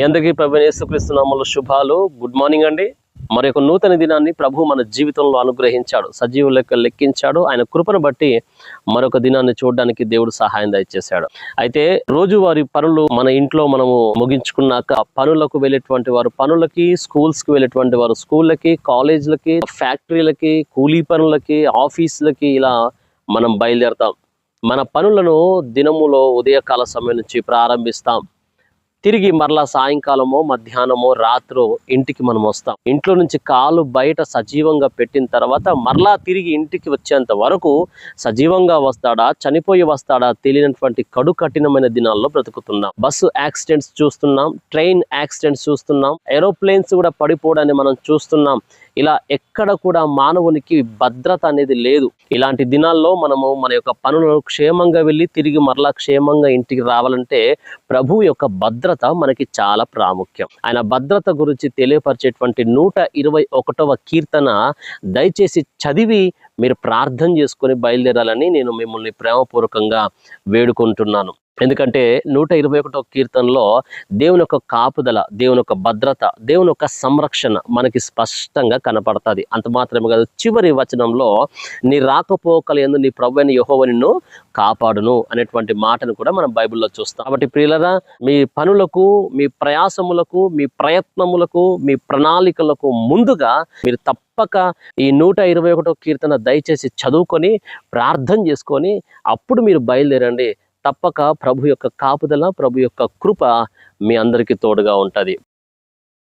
మీ అందరికీ ప్రభుని యేసుక్రీస్తు శుభాలు. గుడ్ మార్నింగ్ అండి. మరి ఒక నూతన దినాన్ని ప్రభు మన జీవితంలో అనుగ్రహించాడు సజీవ లెక్క లెక్కించాడు. ఆయన కృపను బట్టి మరొక దినాన్ని చూడడానికి దేవుడు సహాయం దయచేశాడు. అయితే రోజువారి పనులు మన ఇంట్లో మనము ముగించుకున్నాక పనులకు వెళ్ళేటువంటి వారు పనులకి స్కూల్స్కి వెళ్ళేటువంటి వారు స్కూళ్ళకి కాలేజీలకి ఫ్యాక్టరీలకి కూలీ పనులకి ఆఫీసులకి ఇలా మనం బయలుదేరతాం. మన పనులను దినములో ఉదయకాల సమయం నుంచి ప్రారంభిస్తాం. తిరిగి మరలా సాయంకాలమో మధ్యాహ్నమో రాత్రో ఇంటికి మనం వస్తాం. ఇంట్లో నుంచి కాలు బయట సజీవంగా పెట్టిన తర్వాత మరలా తిరిగి ఇంటికి వచ్చేంత వరకు సజీవంగా వస్తాడా చనిపోయి వస్తాడా తెలియనటువంటి కడు కఠినమైన దినాల్లో బ్రతుకుతున్నాం. బస్సు యాక్సిడెంట్స్ చూస్తున్నాం ట్రైన్ యాక్సిడెంట్స్ చూస్తున్నాం ఏరోప్లేన్స్ కూడా పడిపోవడాన్ని మనం చూస్తున్నాం. ఇలా ఎక్కడ కూడా మానవునికి భద్రత అనేది లేదు. ఇలాంటి దినాల్లో మనము మన యొక్క పనులను క్షేమంగా వెళ్ళి తిరిగి మరలా క్షేమంగా ఇంటికి రావాలంటే ప్రభు యొక్క భద్రత మనకి చాలా ప్రాముఖ్యం. ఆయన భద్రత గురించి తెలియపరిచేటువంటి నూట ఇరవై ఒకటవ కీర్తన దయచేసి చదివి మీరు ప్రార్థన చేసుకొని బయలుదేరాలని నేను మిమ్మల్ని ప్రేమపూర్వకంగా వేడుకుంటున్నాను. ఎందుకంటే నూట ఇరవై ఒకటో కీర్తనలో దేవుని యొక్క కాపుదల దేవుని యొక్క భద్రత దేవుని యొక్క సంరక్షణ మనకి స్పష్టంగా కనపడుతుంది. అంత మాత్రమే కాదు చివరి వచనంలో నీ రాకపోకలు ఎందు నీ ప్రభు అయిన నిన్ను కాపాడును అనేటువంటి మాటను కూడా మనం బైబిల్లో చూస్తాం. కాబట్టి ప్రియులరా మీ పనులకు మీ ప్రయాసములకు మీ ప్రయత్నములకు మీ ప్రణాళికలకు ముందుగా మీరు తప్పక ఈ నూట ఇరవై ఒకటో కీర్తన దయచేసి చదువుకొని ప్రార్థన చేసుకొని అప్పుడు మీరు బయలుదేరండి. తప్పక ప్రభు యొక్క కాపుదల ప్రభు యొక్క కృప మీ అందరికీ తోడుగా ఉంటుంది.